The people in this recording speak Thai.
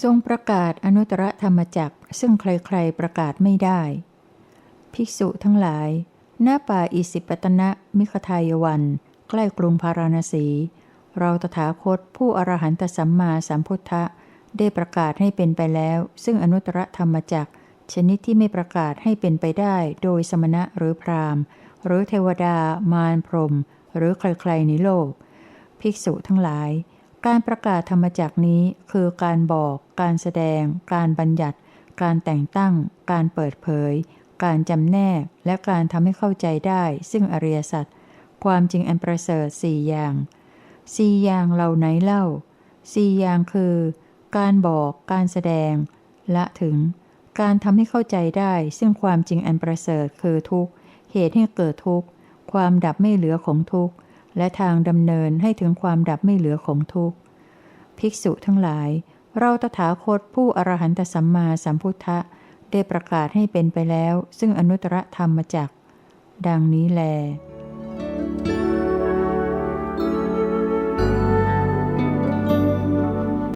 ทรงประกาศอนุตตรธรรมจักซึ่งใครๆประกาศไม่ได้ ภิกษุทั้งหลาย หน้าป่าอิสิปตนะมิขทายวัน ใกล้กรุงพาราณสี เราตถาคตผู้อรหันตสัมมาสัมพุทธะ ได้ประกาศให้เป็นไปแล้ว ซึ่งอนุตตรธรรมจักชนิดที่ไม่ประกาศให้เป็นไปได้ โดยสมณะหรือพราหมณ์ หรือเทวดา มารพรม หรือใครๆในโลก ภิกษุทั้งหลาย การประกาศธรรมจักนี้คือการบอก การแสดง การบัญญัติ การแต่งตั้ง การเปิดเผย การจำแนก และการทำให้เข้าใจได้ ซึ่งอริยสัจความจริงอันประเสริฐสี่อย่างสี่อย่างเหล่าไหนเล่าสี่อย่างคือ การบอก การแสดง ละถึง การทำให้เข้าใจได้ ซึ่งความจริงอันประเสริฐคือทุกข์ เหตุให้เกิดทุกข์ ความดับไม่เหลือของทุกข์ และทางดำเนินให้ถึงความดับไม่เหลือของทุกข์ ภิกษุทั้งหลาย เราตถาคตผู้อรหันตสัมมาสัมพุทธะได้ประกาศให้เป็นไปแล้ว ซึ่งอนุตตรธรรมจักดังนี้แล